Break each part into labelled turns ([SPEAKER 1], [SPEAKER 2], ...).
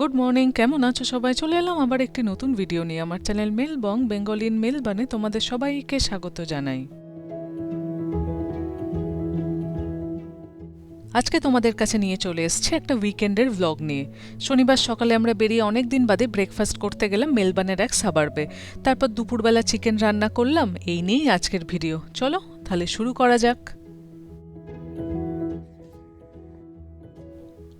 [SPEAKER 1] Good morning কেমন আছো সবাই? চলে এলাম আবার একটি নতুন ভিডিও নিয়ে। আমার চ্যানেল মেলবং বেঙ্গলিন মেলবানে তোমাদের সবাইকে স্বাগত জানাই। আজকে তোমাদের কাছে নিয়ে চলে এসছে একটা উইকেন্ডের ভ্লগ নিয়ে। শনিবার সকালে আমরা বেরিয়ে অনেক দিন বাদে ব্রেকফাস্ট করতে গেলাম মেলবানের এক সাবারবে তারপর দুপুরবেলা চিকেন রান্না করলাম, এই নিয়েই আজকের ভিডিও চলো, তাহলে শুরু করা যাক।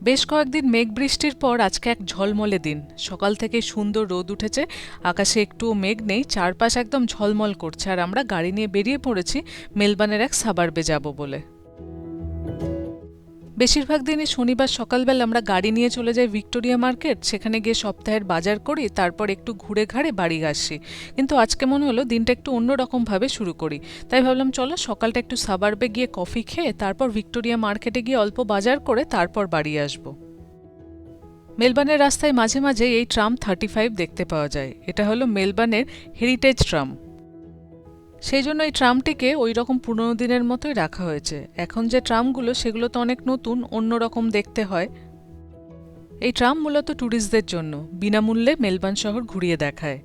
[SPEAKER 1] বেশ কয়েকদিন মেঘ বৃষ্টির পর আজকে এক ঝলমলে দিন। সকাল থেকে সুন্দর রোদ উঠেছে, আকাশে একটুও মেঘ নেই, চারপাশ একদম ঝলমল করছে। আর আমরা গাড়ি নিয়ে বেরিয়ে পড়েছি মেলবানের এক সাবারবে যাব বলে। বেশিরভাগ দিনই শনিবার সকালবেলা আমরা গাড়ি নিয়ে চলে যাই ভিক্টোরিয়া মার্কেট, সেখানে গিয়ে সপ্তাহের বাজার করি, তারপর একটু ঘুরে ঘাড়ে বাড়ি আসি। কিন্তু আজকে মনে হলো দিনটা একটু অন্যরকমভাবে শুরু করি। তাই ভাবলাম চলো সকালটা একটু সাবারবে গিয়ে কফি খেয়ে, তারপর ভিক্টোরিয়া মার্কেটে গিয়ে অল্প বাজার করে তারপর বাড়ি আসব। মেলবানের রাস্তায় মাঝে মাঝে এই ট্রাম থার্টি ফাইভ দেখতে পাওয়া যায়। এটা হলো মেলবানের হেরিটেজ ট্রাম। সেই জন্য এই ট্রামটিকে ওই রকম পুরনো দিনের মতোই রাখা হয়েছে। এখন যে ট্রামগুলো, সেগুলো তো অনেক নতুন অন্যরকম দেখতে হয়। এই ট্রাম মূলত ট্যুরিস্টদের জন্য, বিনামূল্যে মেলবার্ন শহর ঘুরিয়ে দেখায়।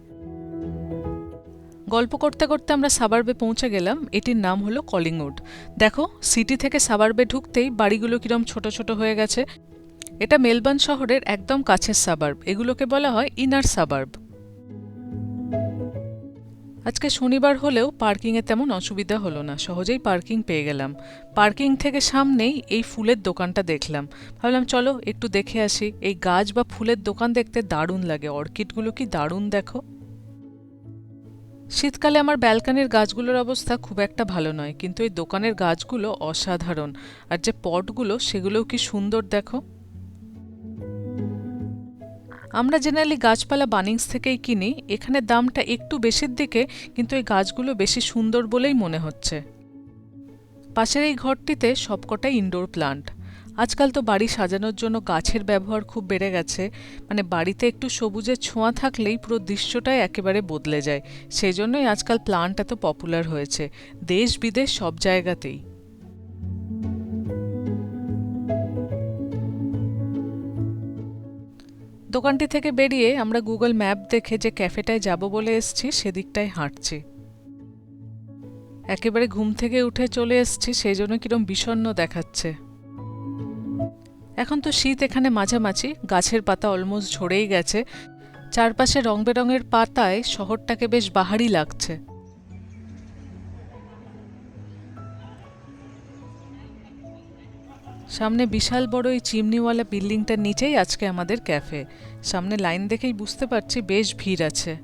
[SPEAKER 1] গল্প করতে করতে আমরা সাবারবে পৌঁছে গেলাম, এটির নাম হলো কলিংউড। দেখো, সিটি থেকে সাবারবে ঢুকতেই বাড়িগুলো কিরম ছোট ছোট হয়ে গেছে। এটা মেলবার্ন শহরের একদম কাছের সাবার্ব, এগুলোকে বলা হয় ইনার সাবার্ব। আজকে শনিবার হলেও পার্কিংয়ে তেমন অসুবিধা হলো না, সহজেই পার্কিং পেয়ে গেলাম। পার্কিং থেকে সামনেই এই ফুলের দোকানটা দেখলাম। ভাবলাম, চলো একটু দেখে আসি, এই গাছ বা ফুলের দোকান দেখতে দারুণ লাগে, অর্কিডগুলো কি দারুণ দেখো? শীতকালে আমার ব্যালকানির গাছগুলোর অবস্থা খুব একটা ভালো নয়, কিন্তু এই দোকানের গাছগুলো অসাধারণ। আর যে পটগুলো, সেগুলোও কি সুন্দর দেখো। আমরা জেনারেলি গাছপালা বানিংস থেকেই কিনি, এখানে দামটা একটু বেশির দিকে, কিন্তু এই গাছগুলো বেশি সুন্দর বলেই মনে হচ্ছে। পাশের এই ঘরটিতে সবকটাই ইনডোর প্লান্ট আজকাল তো বাড়ি সাজানোর জন্য গাছের ব্যবহার খুব বেড়ে গেছে মানে বাড়িতে একটু সবুজের ছোঁয়া থাকলেই পুরো দৃশ্যটাই একেবারে বদলে যায় সেই জন্যই আজকাল প্লান্ট এত পপুলার হয়েছে দেশ বিদেশ সব জায়গাতেই। দোকানটি থেকে বেরিয়ে আমরা গুগল ম্যাপ দেখে যে ক্যাফেটায় যাব বলে এসছি, সেদিকটায় হাঁটছি। একেবারে ঘুম থেকে উঠে চলে এসছি, সেই জন্য কিরম বিষণ্ন দেখাচ্ছে। এখন তো শীত এখানে মাঝামাঝি, গাছের পাতা অলমোস্ট ঝরেই গেছে। চারপাশে রং বেরঙের পাতায় শহরটাকে বেশ বাহারি লাগছে। সামনে বিশাল বড় এই চিমনিওয়ালা বিল্ডিংটার নিচেই আজকে আমাদের ক্যাফে। সামনে লাইন দেখেই বুঝতে পারছি বেশ ভিড় আছে।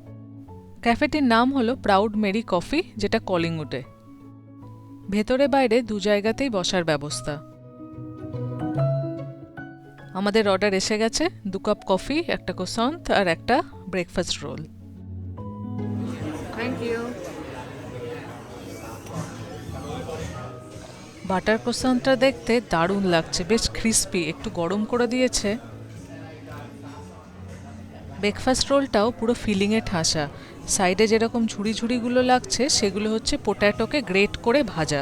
[SPEAKER 1] ক্যাফেটির নাম হলো প্রাউড মেরি কফি, যেটা কলিংউডে। ভেতরে বাইরে দু জায়গাতেই বসার ব্যবস্থা। আমাদের অর্ডার এসে গেছে, দু কাপ কফি, একটা কোসন্ত আর একটা breakfast roll
[SPEAKER 2] thank you.
[SPEAKER 1] Butter কোসানটা দেখতে দারুণ লাগছে, বেশ ক্রিস্পি একটু গরম করে দিয়েছে। ব্রেকফাস্ট রোলটাও পুরো ফিলিংয়ে ঠাসা। সাইডে যেরকম ঝুড়ি ঝুড়িগুলো লাগছে, সেগুলো হচ্ছে পোট্যাটোকে গ্রেট করে ভাজা।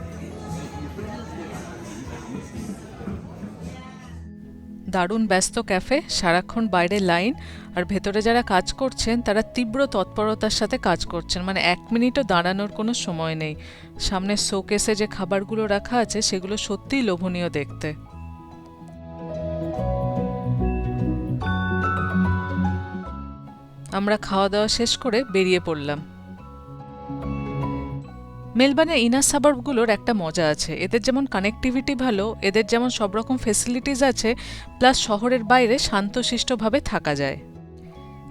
[SPEAKER 1] দারুণ ব্যস্ত ক্যাফে, সারাক্ষণ বাইরে লাইন, আর ভেতরে যারা কাজ করছেন, তারা তীব্র তৎপরতার সাথে কাজ করছেন। মানে এক মিনিটও দাঁড়ানোর কোনো সময় নেই। সামনে শোকেসে যে খাবারগুলো রাখা আছে, সেগুলো সত্যিই লোভনীয় দেখতে। আমরা খাওয়া দাওয়া শেষ করে বেরিয়ে পড়লাম। মেলবার্নের ইনার সাবার্বগুলোর একটা মজা আছে। এদের যেমন কানেক্টিভিটি ভালো, এদের যেমন সব রকম ফেসিলিটিস আছে প্লাস শহরের বাইরে শান্তশিষ্টভাবে থাকা যায়।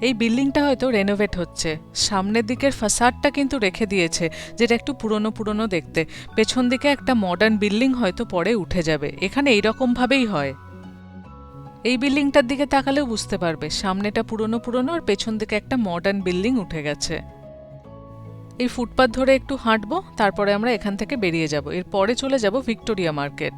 [SPEAKER 1] এই বিল্ডিংটা হয়তো রেনোভেট হচ্ছে। সামনের দিকের ফাসাডটা কিন্তু রেখে দিয়েছে, যেটা একটু পুরনো পুরনো দেখতে। পেছন দিকে একটা মডার্ন বিল্ডিং হয়তো পরে উঠে যাবে। এখানে এইরকম ভাবেই হয়। এই বিল্ডিংটার দিকে তাকালেও বুঝতে পারবে, সামনেটা পুরনো পুরনো আর পেছন দিকে একটা মডার্ন বিল্ডিং উঠে গেছে। এই ফুটপাথ ধরে একটু হাঁটবো, তারপরে আমরা এখান থেকে বেরিয়ে যাব। এরপরে চলে যাব ভিক্টোরিয়া মার্কেট।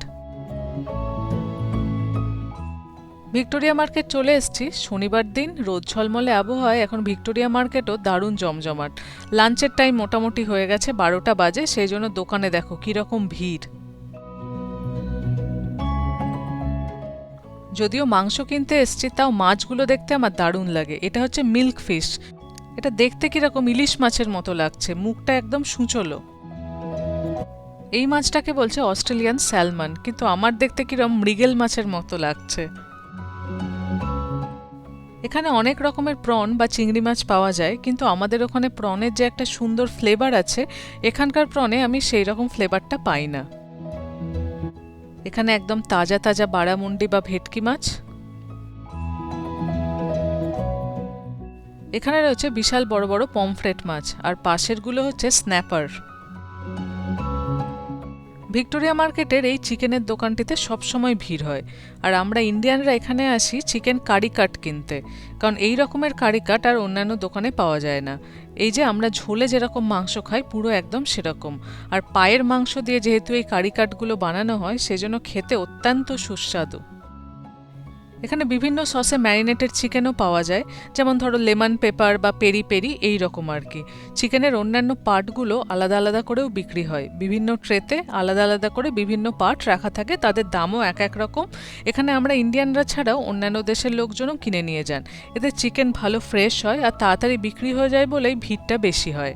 [SPEAKER 1] ভিক্টোরিয়া মার্কেট চলে এসেছি। শনিবার দিন রোদ ঝলমলে আবহাওয়ায় এখন ভিক্টোরিয়া মার্কেটও দারুণ জমজমাট। লাঞ্চের টাইম মোটামুটি হয়ে গেছে বারোটা বাজে, সেই জন্য দোকানে দেখো কীরকম ভিড়। যদিও মাংস কিনতে এসছি, তাও মাছগুলো দেখতে আমার দারুণ লাগে। এটা হচ্ছে মিল্ক ফিশ। এটা দেখতে কীরকম ইলিশ মাছের মতো লাগছে, মুখটা একদম সুচলো। এই মাছটাকে বলছে অস্ট্রেলিয়ান স্যালমন, কিন্তু আমার দেখতে কীরকম মৃগেল মাছের মতো লাগছে। এখানে অনেক রকমের প্রন বা চিংড়ি মাছ পাওয়া যায়, কিন্তু আমাদের ওখানে প্রনের যে একটা সুন্দর ফ্লেভার আছে, এখানকার প্রনে আমি সেই রকম ফ্লেভারটা পাই না। এখানে একদম তাজা তাজা বাড়ামুন্ডি বা ভেটকি মাছ। এখানে রয়েছে বিশাল বড় বড় পমফ্রেট মাছ, আর পাশেরগুলো হচ্ছে স্ন্যাপার। ভিক্টোরিয়া মার্কেটের এই চিকেনের দোকানটিতে সবসময় ভিড় হয়, আর আমরা ইন্ডিয়ানরা এখানে আসি চিকেন কারি কাট কিনতে, কারণ এই রকমের কারি কাট আর অন্যান্য দোকানে পাওয়া যায় না। এই যে আমরা ঝোলে যেরকম মাংস খাই, পুরো একদম সেরকম। আর পায়ের মাংস দিয়ে যেহেতু এই কারি কাটগুলো বানানো হয়, সেজন্য খেতে অত্যন্ত সুস্বাদু। এখানে বিভিন্ন সসে ম্যারিনেটেড চিকেনও পাওয়া যায়, যেমন ধরো লেমন পেপার বা পেরি পেরি, এই রকম আর কি। চিকেনের অন্যান্য পার্টগুলো আলাদা আলাদা করেও বিক্রি হয়। বিভিন্ন ট্রেতে আলাদা আলাদা করে বিভিন্ন পার্ট রাখা থাকে, তাদের দামও এক এক রকম। এখানে আমরা ইন্ডিয়ানরা ছাড়াও অন্যান্য দেশের লোকজনও কিনে নিয়ে যান। এতে চিকেন ভালো ফ্রেশ হয় আর তাড়াতাড়ি বিক্রি হয়ে যায় বলেই ভিড়টা বেশি হয়।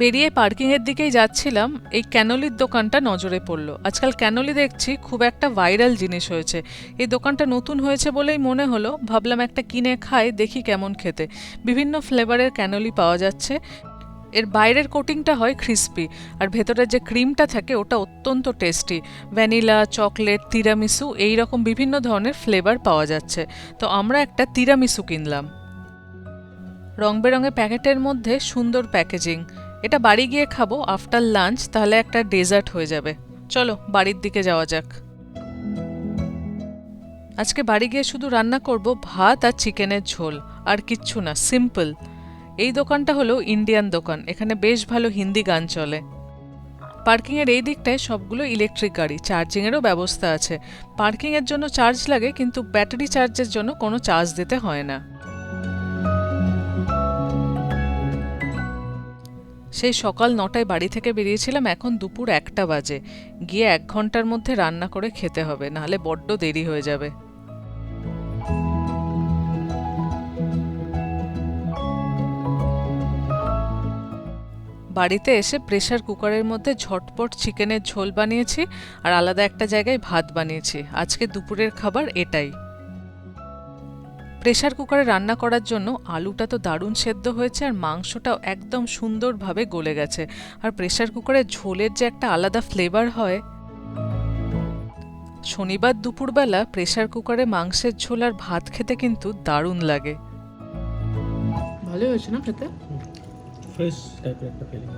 [SPEAKER 1] বেরিয়ে পার্কিংয়ের দিকেই যাচ্ছিলাম, এই ক্যানোলির দোকানটা নজরে পড়ল। আজকাল ক্যানোলি দেখছি খুব একটা ভাইরাল জিনিস হয়েছে। এই দোকানটা নতুন হয়েছে বলেই মনে হলো, ভাবলাম একটা কিনে খাই, দেখি কেমন খেতে। বিভিন্ন ফ্লেভারের ক্যানোলি পাওয়া যাচ্ছে। এর বাইরের কোটিংটা হয় ক্রিস্পি, আর ভেতরের যে ক্রিমটা থাকে ওটা অত্যন্ত টেস্টি। ভ্যানিলা, চকলেট, তিরামিসু, এই রকম বিভিন্ন ধরনের ফ্লেভার পাওয়া যাচ্ছে। তো আমরা একটা তিরামিসু কিনলাম। রং বেরঙের প্যাকেটের মধ্যে সুন্দর প্যাকেজিং। এটা বাড়ি গিয়ে খাব আফটার লাঞ্চ তাহলে একটা ডেজার্ট হয়ে যাবে। চলো, বাড়ির দিকে যাওয়া যাক। আজকে বাড়ি গিয়ে শুধু রান্না করব ভাত আর চিকেনের ঝোল, আর কিচ্ছু না সিম্পল এই দোকানটা হলো ইন্ডিয়ান দোকান, এখানে বেশ ভালো হিন্দি গান চলে। পার্কিংয়ের এই দিকটায় সবগুলো ইলেকট্রিক গাড়ি চার্জিংয়েরও ব্যবস্থা আছে। পার্কিংয়ের জন্য চার্জ লাগে, কিন্তু ব্যাটারি চার্জের জন্য কোনো চার্জ দিতে হয় না। সেই সকাল নটায় বাড়ি থেকে বেরিয়েছিলাম এখন দুপুর একটা বাজে। গিয়ে এক ঘণ্টার মধ্যে রান্না করে খেতে হবে, নাহলে বড্ড দেরি হয়ে যাবে। বাড়িতে এসে প্রেশার কুকারের মধ্যে ঝটপট চিকেনের ঝোল বানিয়েছি আর আলাদা একটা জায়গায় ভাত বানিয়েছি। আজকে দুপুরের খাবার এটাই। প্রেসার কুকারে রান্না করার জন্য আলুটা তো দারুণ সেদ্ধ হয়েছে আর মাংসটাও একদম সুন্দরভাবে গলে গেছে। আর প্রেসার কুকারের ঝোলের যে একটা আলাদা ফ্লেভার হয়। শনিবার দুপুরবেলা প্রেশার কুকারে মাংসের ঝোল আর ভাত খেতে কিন্তু দারুণ লাগে।
[SPEAKER 2] ভালোই হয়েছে না খেতে?
[SPEAKER 3] ফ্রেশ টাইপের একটা ফিলিং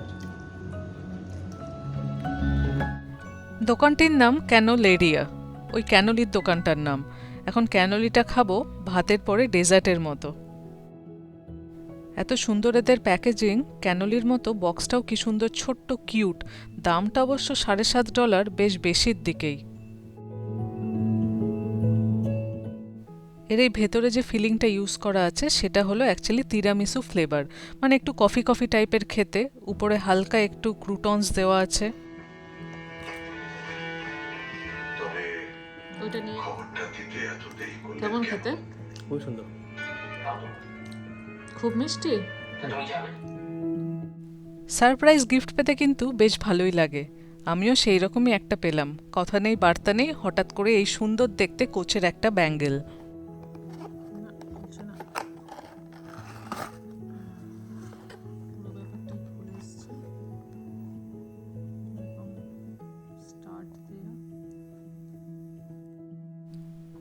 [SPEAKER 1] দোকানটির নাম ক্যানোলেরিয়া। ওই ক্যানোলির দোকানটার নাম। এখন ক্যানোলিটা খাব ভাতের পরে ডেজার্টের মতো। এত সুন্দর এদের প্যাকেজিং ক্যানোলির মতো বক্সটাও কি সুন্দর ছোট্ট কিউট। দামটা অবশ্য সাড়ে সাত ডলার বেশ বেশির দিকেই। এর এই ভেতরে যে ফিলিংটা ইউজ করা আছে সেটা হলো অ্যাকচুয়ালি তিরামিসু ফ্লেভার মানে একটু কফি কফি টাইপের খেতে উপরে হালকা একটু ক্রুটনস দেওয়া আছে।
[SPEAKER 2] ওইটা নিয়ে কেমন খেতে?
[SPEAKER 3] খুব সুন্দর।
[SPEAKER 2] খুব মিষ্টি?
[SPEAKER 1] সারপ্রাইজ গিফট পেতে কিন্তু বেশ ভালোই লাগে। আমিও সেই রকমই একটা পেলাম। কথা নেই বার্তা নেই হঠাৎ করে এই সুন্দর দেখতে কোচের একটা ব্যাঙ্গেল।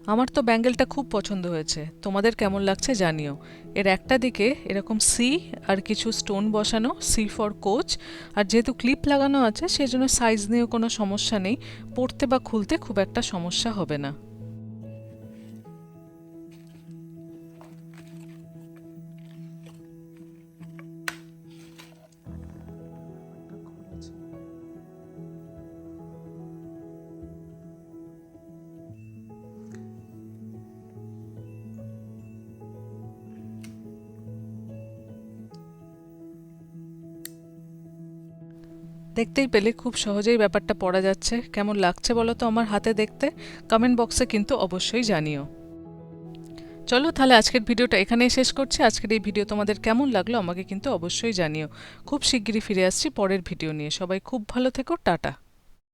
[SPEAKER 1] আমার তো ব্যাঙ্গেলটা খুব পছন্দ হয়েছে। তোমাদের কেমন লাগছে জানিও। এর একটা দিকে এরকম সি আর কিছু স্টোন বসানো সি ফর কোচ আর যেহেতু ক্লিপ লাগানো আছে, সেজন্য সাইজ নিয়েও কোনো সমস্যা নেই। পড়তে বা খুলতে খুব একটা সমস্যা হবে না। দেখতেই পেলে খুব সহজেই ব্যাপারটা পড়া যাচ্ছে। কেমন লাগছে বলো তো আমার হাতে দেখতে? কমেন্ট বক্সে কিন্তু অবশ্যই জানিও। চলো তাহলে আজকের ভিডিওটা এখানেই শেষ করছি। আজকের এই ভিডিও তোমাদের কেমন লাগল আমাকে কিন্তু অবশ্যই জানিও। খুব শিগগিরই ফিরে আসছি পরের ভিডিও নিয়ে। সবাই খুব ভালো থেকো। টাটা।